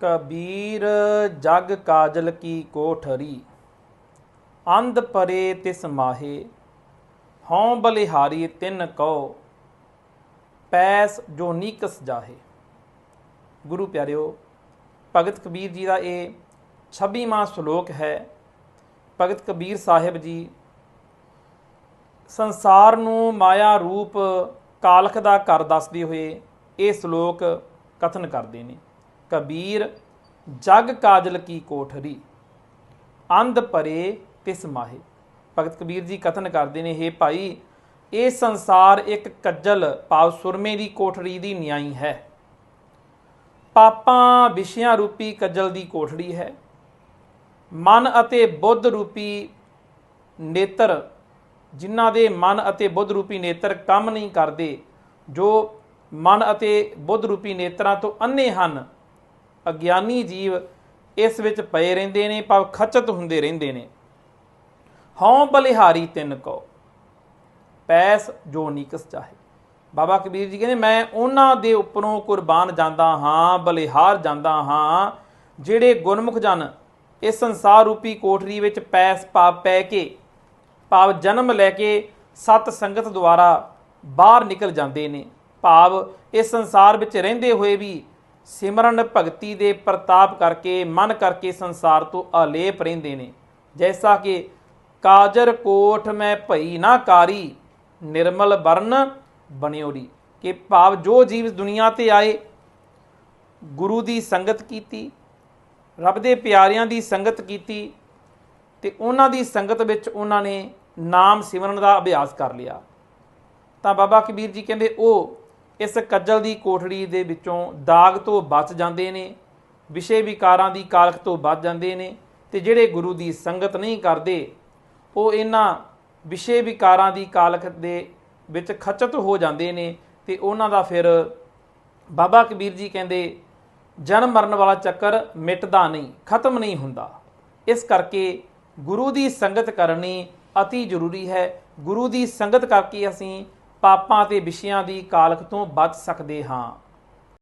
ਕਬੀਰ ਜਗ ਕਾਜਲ ਕੀ ਕੋਠਰੀ, ਅੰਧ ਪਰੇ ਤਿਸ ਮਾਹੇ, ਹਉ ਬਲਿਹਾਰੀ ਤਿੰਨ ਕਉ, ਪੈਸ ਜੋ ਨੀਕਸ ਜਾਹੇ। ਗੁਰੂ ਪਿਆਰਿਓ, ਭਗਤ ਕਬੀਰ ਜੀ ਦਾ ਇਹ 26ਵਾਂ ਸ਼ਲੋਕ ਹੈ। ਭਗਤ ਕਬੀਰ ਸਾਹਿਬ ਜੀ ਸੰਸਾਰ ਨੂੰ ਮਾਇਆ ਰੂਪ ਕਾਲਖ ਦਾ ਘਰ ਦੱਸਦੇ ਹੋਏ ਇਹ ਸ਼ਲੋਕ ਕਥਨ ਕਰਦੇ ਨੇ। ਕਬੀਰ, ਜਗ ਕਾਜਲ ਕੀ ਕੋਠਰੀ, ਅੰਧ ਪਰੇ ਤਿਸ ਮਾਹੇ। ਭਗਤ ਕਬੀਰ ਜੀ ਕਥਨ ਕਰਦੇ ਨੇ हे ਭਾਈ, ਇਹ ਸੰਸਾਰ ਇੱਕ ਕੱਜਲ ਭਾਵ ਸੁਰਮੇ ਦੀ ਕੋਠੜੀ ਦੀ ਨਿਆਈ ਹੈ। ਪਾਪਾਂ ਵਿਸ਼ਿਆਂ ਰੂਪੀ ਕੱਜਲ ਦੀ ਕੋਠੜੀ ਹੈ। ਮਨ ਅਤੇ ਬੁੱਧ ਰੂਪੀ ਨੇਤਰ, ਜਿਨ੍ਹਾਂ ਦੇ ਮਨ ਅਤੇ ਬੁੱਧ ਰੂਪੀ ਨੇਤਰ ਕੰਮ ਨਹੀਂ ਕਰਦੇ, ਜੋ ਮਨ ਅਤੇ ਬੁੱਧ ਰੂਪੀ ਨੇਤਰਾਂ ਤੋਂ ਅੰਨੇ ਹਨ ਅਗਿਆਨੀ ਜੀਵ ਇਸ ਵਿੱਚ ਪਏ ਰਹਿੰਦੇ ਨੇ, ਭਾਵ ਖਚਤ ਹੁੰਦੇ ਰਹਿੰਦੇ ਨੇ। ਹਉ ਬਲਿਹਾਰੀ ਤਿੰਨ ਕੋ ਪੈਸ ਜੋ ਨਿਕਸ ਚਾਹੇ। ਬਾਬਾ ਕਬੀਰ ਜੀ ਕਹਿੰਦੇ, ਮੈਂ ਉਹਨਾਂ ਦੇ ਉੱਪਰੋਂ ਕੁਰਬਾਨ ਜਾਂਦਾ ਹਾਂ, ਬਲਿਹਾਰ ਜਾਂਦਾ ਹਾਂ, ਜਿਹੜੇ ਗੁਰਮੁਖ ਜਨ ਇਸ ਸੰਸਾਰ ਰੂਪੀ ਕੋਠਰੀ ਵਿੱਚ ਪੈਸ ਪਾ ਪੈ ਕੇ, ਭਾਵ ਜਨਮ ਲੈ ਕੇ ਸਤ ਸੰਗਤ ਦੁਆਰਾ ਬਾਹਰ ਨਿਕਲ ਜਾਂਦੇ ਨੇ। ਭਾਵ ਇਸ ਸੰਸਾਰ ਵਿੱਚ ਰਹਿੰਦੇ ਹੋਏ ਵੀ ਸਿਮਰਨ ਭਗਤੀ ਦੇ ਪ੍ਰਤਾਪ ਕਰਕੇ, ਮਨ ਕਰਕੇ ਸੰਸਾਰ ਤੋਂ ਅਲੇਪ ਰਹਿੰਦੇ ਨੇ। ਜੈਸਾ ਕਿ, ਕਾਜਰ ਕੋਠ ਮੈਂ ਭਈ ਨਾ ਕਾਰੀ, ਨਿਰਮਲ ਵਰਨ ਬਣਿਓਰੀ। ਕਿ ਭਾਵ ਜੋ ਜੀਵ ਦੁਨੀਆ ਤੇ ਆਏ, ਗੁਰੂ ਦੀ ਸੰਗਤ ਕੀਤੀ, ਰੱਬ ਦੇ ਪਿਆਰਿਆਂ ਦੀ ਸੰਗਤ ਕੀਤੀ ਤੇ ਉਹਨਾਂ ਦੀ ਸੰਗਤ ਵਿੱਚ ਉਹਨਾਂ ਨੇ ਨਾਮ ਸਿਮਰਨ ਦਾ ਅਭਿਆਸ ਕਰ ਲਿਆ। ਤਾਂ ਬਾਬਾ ਕਬੀਰ ਜੀ ਕਹਿੰਦੇ ਉਹ ਇਸ ਕੱਜਲ ਦੀ ਕੋਠੜੀ ਦੇ ਵਿੱਚੋਂ ਦਾਗ ਤੋਂ ਬਚ ਜਾਂਦੇ ਨੇ, ਵਿਸ਼ੇ ਵਿਕਾਰਾਂ ਦੀ ਕਾਲਖ ਤੋਂ ਬਚ ਜਾਂਦੇ ਨੇ ਤੇ ਜਿਹੜੇ ਗੁਰੂ ਦੀ ਸੰਗਤ ਨਹੀਂ ਕਰਦੇ, ਉਹ ਇਹਨਾਂ ਵਿਸ਼ੇ ਵਿਕਾਰਾਂ ਦੀ ਕਾਲਖ ਦੇ ਵਿੱਚ ਖਚਤ ਹੋ ਜਾਂਦੇ ਨੇ ਤੇ ਉਹਨਾਂ ਦਾ ਫਿਰ ਬਾਬਾ ਕਬੀਰ ਜੀ ਕਹਿੰਦੇ, ਜਨਮ ਮਰਨ ਵਾਲਾ ਚੱਕਰ ਮਿਟਦਾ ਨਹੀਂ, ਖਤਮ ਨਹੀਂ ਹੁੰਦਾ। ਇਸ ਕਰਕੇ ਗੁਰੂ ਦੀ ਸੰਗਤ ਕਰਨੀ ਅਤੀ ਜ਼ਰੂਰੀ ਹੈ। ਗੁਰੂ ਦੀ ਸੰਗਤ ਕਰਕੇ ਅਸੀਂ ਪਾਪਾਂ ਤੇ ਵਿਸ਼ਿਆਂ ਦੀ ਕਾਲਖ ਤੋਂ ਬਚ ਸਕਦੇ ਹਾਂ।